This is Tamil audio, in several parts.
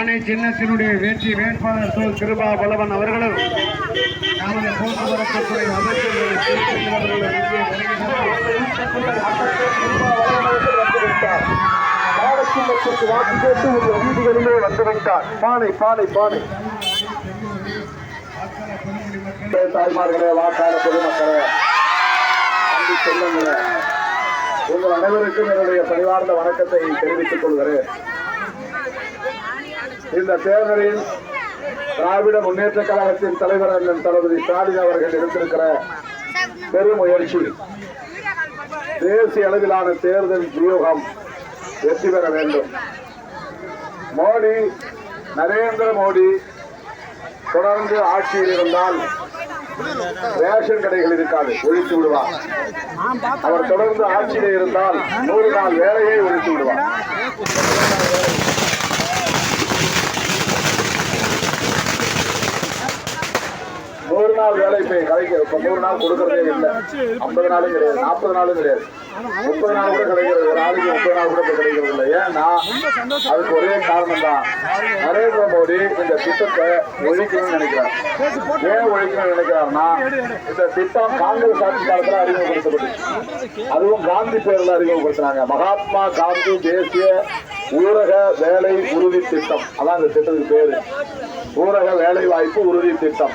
பானை சின்னத்தினுடைய வெற்றி வேட்பாளர் சோ கிருபா பலவன் அவர்களும் நமது போக்குவரத்துத்துறை அமைச்சர்கள் உங்கள் வந்துவிட்டார் பானை பானை பானை தாய்மார்களே வாக்காள பொதுமக்களே அன்பு செல்லுங்களே உங்கள் அனைவருக்கும் என்னுடைய பரிவார்ந்த வணக்கத்தை தெரிவித்துக் கொள்கிறேன் இந்த தேர்தலில் திராவிட முன்னேற்ற கழகத்தின் தலைவர் அண்ணன் தளபதி ஸ்டாலின் அவர்கள் எடுத்திருக்கிற பெரும் முயற்சி. தேசிய அளவிலான தேர்தல் வியூகம் வெற்றி பெற வேண்டும். மோடி நரேந்திர மோடி தொடர்ந்து ஆட்சியில் இருந்தால் ரேஷன் கடைகள் இருக்காது ஒழித்து விடுவார். அவர் தொடர்ந்து ஆட்சியில் இருந்தால் நூறு நாள் வேலையை ஒழித்து விடுவார் நூறு நாள் வேலை இப்ப கடைக்கு இப்ப நூறு நாள் கொடுக்கறதே இல்லை. ஐம்பது நாளும் கிடையாது நாற்பது நாளும் கிடையாது. முப்பது நாள் கூட கிடைக்கிறது ஒரு ஆளுக்கு முப்பது நாள் கூட இப்ப கிடைக்கிறது இல்லை. ஏன்னா அதுக்கு ஒரே காரணம் தான் நரேந்திர மோடி இந்த திட்டத்தை ஒழிக்கணும்னு நினைக்கிறார். ஏன் ஒழிக்கணும்னு நினைக்கிறாருன்னா இந்த திட்டம் காங்கிரஸ் ஆட்சி காலத்துல அறிமுகப்படுத்தப்பட்டுச்சு அதுவும் காந்தி பேர்ல அறிமுகப்படுத்தினாங்க. மகாத்மா காந்தி தேசிய ஊரக வேலை உறுதி திட்டம். அதான் இந்த திட்டத்துக்கு பேரு. ஊரக வேலை வாய்ப்பு உறுதி திட்டம்.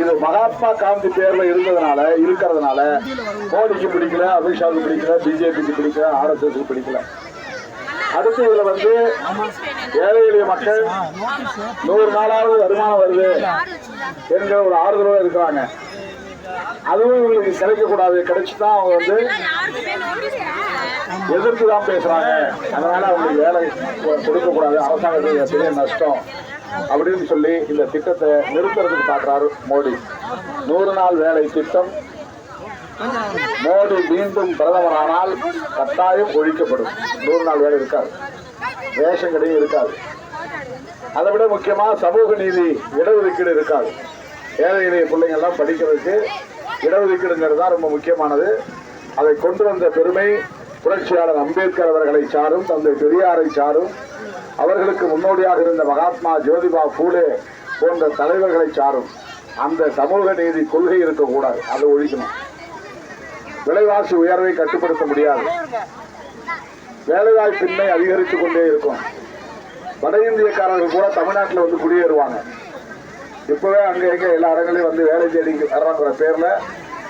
இது மகாத்மா காந்தி பேர்ல இருந்ததுனால இருக்கிறதுனால மோடிக்கு பிடிக்கல அமித்ஷாவுக்கு பிடிக்கல பிஜேபிக்கு பிடிக்கல ஆர்எஸ்எஸ்க்கு பிடிக்கல. அடுத்து இதுல வந்து ஏழை எளிய மக்கள் நூறு நாளாவது வருமானம் வருது என்கிற ஒரு ஆறுதலோட இருக்கிறாங்க. அதுவும் இவங்களுக்கு கிடைக்கக்கூடாது. கிடைச்சுதான் அவங்க வந்து எதிர்த்து தான் பேசுறாங்க. அதனால அவங்களுக்கு வேலை கொடுக்கக்கூடாது. அரசாங்கத்துக்கு பெரிய நஷ்டம் அப்படின்னு சொல்லி இந்த திட்டத்தை நிறுத்துறதுக்கு பார்க்கிறாரு மோடி. நூறு நாள் வேலை திட்டம். மோடி மீண்டும் பிரதமரானால் கட்டாயம் ஒழிக்கப்படும். நூறு நாள் வேலை இருக்காது. ரேஷன் கடையும் இருக்காது. அதை விட முக்கியமா சமூக நீதி இடஒதுக்கீடு இருக்காது. ஏழை எளிய பிள்ளைங்க எல்லாம் படிக்கிறதுக்கு இடஒதுக்கீடுங்கிறது தான் ரொம்ப முக்கியமானது. அதை கொண்டு வந்த பெருமை புரட்சியாளர் அம்பேத்கர் அவர்களை சாரும் தந்தை பெரியாரை சாரும் அவர்களுக்கு முன்னோடியாக இருந்த மகாத்மா ஜோதிபா பூலே போன்ற தலைவர்களை சாரும். அந்த சமூக நீதி கொள்கை இருக்கக்கூடாது அதை ஒழிக்கணும். விலைவாசி உயர்வை கட்டுப்படுத்த முடியாது. வேலைவாய்ப்பின்மை அதிகரித்துக் கொண்டே இருக்கும். வட இந்தியக்காரர்கள் கூட தமிழ்நாட்டில் வந்து குடியேறுவாங்க. இப்பவே அங்க இருக்க எல்லா இடங்களையும் வந்து வேலை தேடி வர்றாங்கிற பேர்ல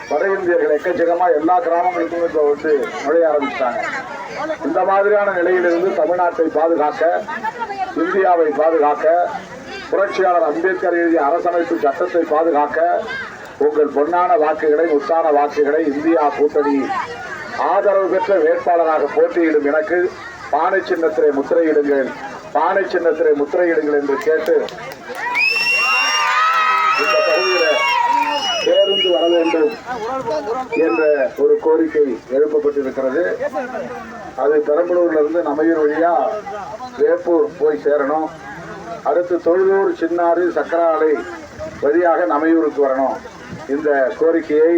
வட இந்தியர்கள் எக்கச்சக்கமா எல்லா கிராமங்களுக்கும் இப்ப வந்து நுழைய ஆரம்பிச்சிட்டாங்க. இந்த மாதிரியான நிலையிலிருந்து தமிழ்நாட்டை பாதுகாக்க இந்தியாவை பாதுகாக்க புரட்சியாளர் அம்பேத்கர் எழுதிய அரசமைப்பு சட்டத்தை பாதுகாக்க உங்கள் பொன்னான வாக்குகளை முத்தான வாக்குகளை இந்தியா கூட்டணி ஆதரவு பெற்ற வேட்பாளராக போட்டியிடும் எனக்கு பானை சின்னத்திலே முத்திரையிடுங்கள் பானை சின்னத்திலே முத்திரையிடுங்கள் என்று கேட்டு இந்த பகுதியில பேருந்து வர வேண்டும் என்ற ஒரு கோரிக்கை எழுப்பப்பட்டிருக்கிறது. அது பெரம்பலூர்ல இருந்து நமையூர் வழியா வேப்பூர் போய் சேரணும். அடுத்து தொழுதூர் சின்னாறு சக்கராலை வழியாக நமையூருக்கு வரணும். இந்த கோரிக்கையை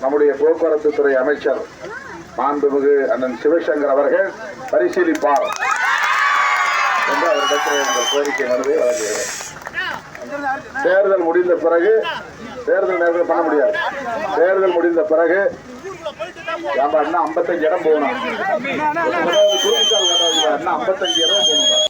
நம்முடைய போக்குவரத்து துறை அமைச்சர் மாண்புமிகு அண்ணன் சிவசங்கர் அவர்கள் பரிசீலிப்பார். என்று அவரிடத்தில் இந்த கோரிக்கை மனுவை வழங்குகிறேன். தேர்தல் முடிந்த பிறகு தேர்தல் நேரத்தில் பண்ண முடியாது. தேர்தல் முடிந்த பிறகு நம்ம அண்ணா ஐம்பத்தஞ்சு இடம் போகணும். குறிப்பிட்டால் அண்ணா ஐம்பத்தஞ்சு இடம் போகணும்.